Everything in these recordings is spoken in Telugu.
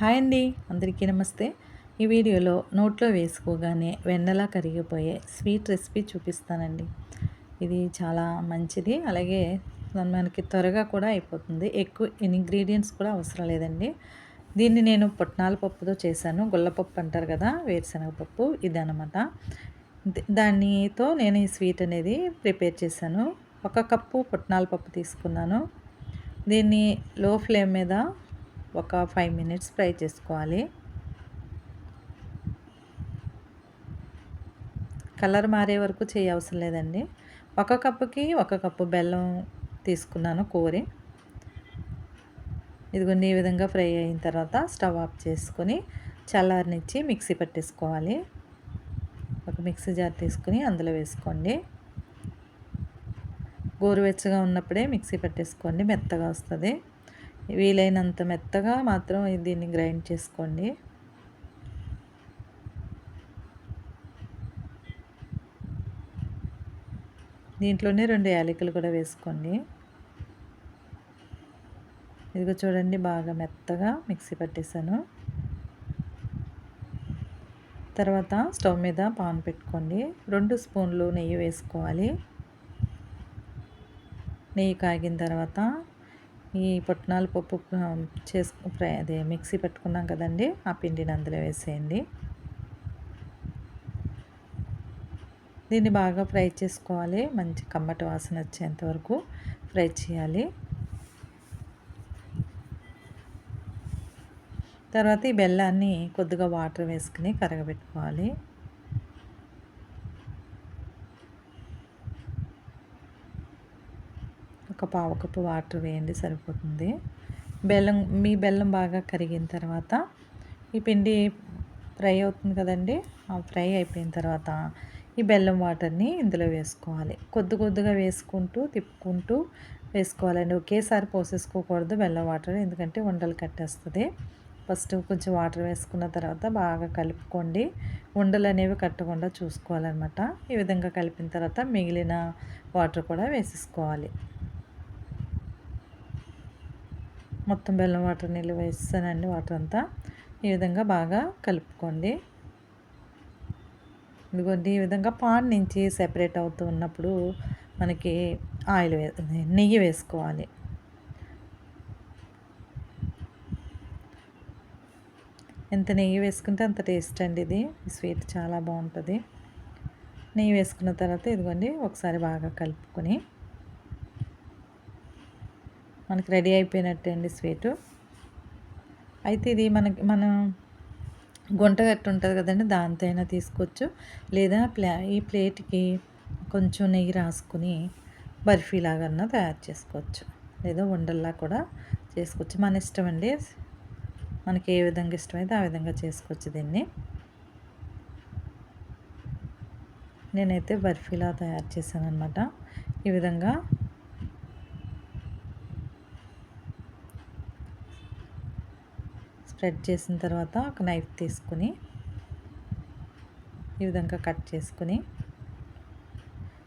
హాయ్ అండి అందరికీ నమస్తే. ఈ వీడియోలో నోట్లో వేసుకోగానే వెన్నలా కరిగిపోయే స్వీట్ రెసిపీ చూపిస్తానండి. ఇది చాలా మంచిది అలాగే మనకి త్వరగా కూడా అయిపోతుంది. ఎక్కువ ఇంగ్రీడియంట్స్ కూడా అవసరం లేదండి. దీన్ని నేను పుట్నాల పప్పుతో చేశాను. గుల్లపప్పు అంటారు కదా వేరుశనగపప్పు ఇది అనమాట దానితో నేను ఈ స్వీట్ అనేది ప్రిపేర్ చేశాను. ఒక కప్పు పుట్నాల పప్పు తీసుకున్నాను. దీన్ని లో ఫ్లేమ్ మీద ఒక ఫైవ్ మినిట్స్ ఫ్రై చేసుకోవాలి. కలర్ మారే వరకు చేయవసరం లేదండి. ఒక కప్పుకి ఒక కప్పు బెల్లం తీసుకున్నాను కోరి. ఇదిగోండి ఈ విధంగా ఫ్రై అయిన తర్వాత స్టవ్ ఆఫ్ చేసుకొని చల్లారనిచ్చి మిక్సీ పట్టేసుకోవాలి. ఒక మిక్సీ జార్ తీసుకుని అందులో వేసుకోండి. గోరువెచ్చగా ఉన్నప్పుడే మిక్సీ పట్టేసుకోండి మెత్తగా వస్తుంది. వీలైనంత మెత్తగా మాత్రం దీన్ని గ్రైండ్ చేసుకోండి. దీంట్లోనే రెండు యాలకులు కూడా వేసుకోండి. ఇదిగో చూడండి బాగా మెత్తగా మిక్సీ పట్టేశాను. తర్వాత స్టవ్ మీద పాన్ పెట్టుకోండి. రెండు స్పూన్లు నెయ్యి వేసుకోవాలి. నెయ్యి కాగిన తర్వాత ఈ పుట్నాల పప్పు చేసుకు అదే మిక్సీ పెట్టుకున్నాం కదండి. ఆ పిండిని అందులో వేసేయండి. దీన్ని బాగా ఫ్రై చేసుకోవాలి. మంచి కమ్మటి వాసన వచ్చేంత వరకు ఫ్రై చేయాలి. తర్వాత ఈ బెల్లాన్ని కొద్దిగా వాటర్ వేసుకుని కరగబెట్టుకోవాలి. ఒక పావు కప్పు వాటర్ వేయండి సరిపోతుంది. బెల్లం మీ బెల్లం బాగా కరిగిన తర్వాత ఈ పిండి ఫ్రై అవుతుంది కదండి ఆ ఫ్రై అయిపోయిన తర్వాత ఈ బెల్లం వాటర్ని ఇందులో వేసుకోవాలి. కొద్ది కొద్దిగా వేసుకుంటూ తిప్పుకుంటూ వేసుకోవాలండి. ఒకేసారి పోసేసుకోకూడదు బెల్లం వాటర్ ఎందుకంటే ఉండలు కట్టేస్తుంది. ఫస్ట్ కొంచెం వాటర్ వేసుకున్న తర్వాత బాగా కలుపుకోండి. ఉండలు అనేవి కట్టకుండా చూసుకోవాలన్నమాట. ఈ విధంగా కలిపిన తర్వాత మిగిలిన వాటర్ కూడా వేసేసుకోవాలి. మొత్తం బెల్లం వాటర్ నీళ్ళు వేస్తానండి వాటర్ అంతా. ఈ విధంగా బాగా కలుపుకోండి. ఇదిగోండి ఈ విధంగా పాన్ నుంచి సెపరేట్ అవుతూ ఉన్నప్పుడు మనకి ఆయిల్ వే నెయ్యి వేసుకోవాలి. ఎంత నెయ్యి వేసుకుంటే అంత టేస్ట్ అండి ఇది. స్వీట్ చాలా బాగుంటుంది. నెయ్యి వేసుకున్న తర్వాత ఇదిగోండి ఒకసారి బాగా కలుపుకొని మనకి రెడీ అయిపోయినట్టే అండి స్వీటు. అయితే ఇది మనకి మనం గుంట గట్టు ఉంటుంది కదండి దాంతో అయినా తీసుకోవచ్చు. లేదా ప్లా ఈ ప్లేట్కి కొంచెం నెయ్యి రాసుకుని బర్ఫీ లాగా తయారు చేసుకోవచ్చు. లేదా ఉండల్లా కూడా చేసుకోవచ్చు. మన ఇష్టం అండి. మనకి ఏ విధంగా ఇష్టమైతే ఆ విధంగా చేసుకోవచ్చు దీన్ని. నేనైతే బర్ఫీలా తయారు చేశాను అనమాట ఈ విధంగా స్ప్రెడ్ చేసిన తర్వాత ఒక నైఫ్ తీసుకుని ఈ విధంగా కట్ చేసుకుని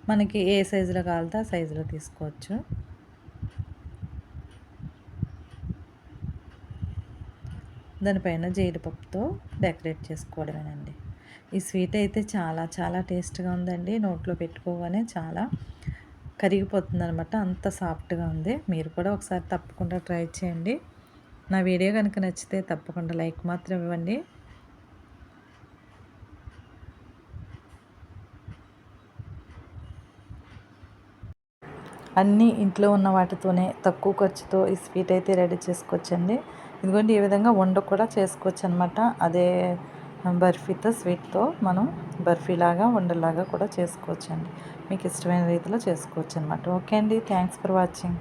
మనకి ఏ సైజులో కావాలితే ఆ సైజులో తీసుకోవచ్చు. దానిపైన జీడిపప్పుతో డెకరేట్ చేసుకోవడమేనండి. ఈ స్వీట్ అయితే చాలా చాలా టేస్ట్గా ఉందండి. నోట్లో పెట్టుకోగానే చాలా కరిగిపోతుంది అనమాట అంత సాఫ్ట్గా ఉంది. మీరు కూడా ఒకసారి తప్పకుండా ట్రై చేయండి. నా వీడియో కనుక నచ్చితే తప్పకుండా లైక్ మాత్రం ఇవ్వండి. అన్నీ ఇంట్లో ఉన్న వాటితోనే తక్కువ ఖర్చుతో ఈ స్వీట్ అయితే రెడీ చేసుకోవచ్చండి. ఇదిగోండి ఈ విధంగా వండ కూడా చేసుకోవచ్చు అనమాట అదే బర్ఫీతో స్వీట్తో మనం బర్ఫీలాగా వండలాగా కూడా చేసుకోవచ్చండి. మీకు ఇష్టమైన రీతిలో చేసుకోవచ్చు అనమాట ఓకే అండి థ్యాంక్స్ ఫర్ వాచింగ్.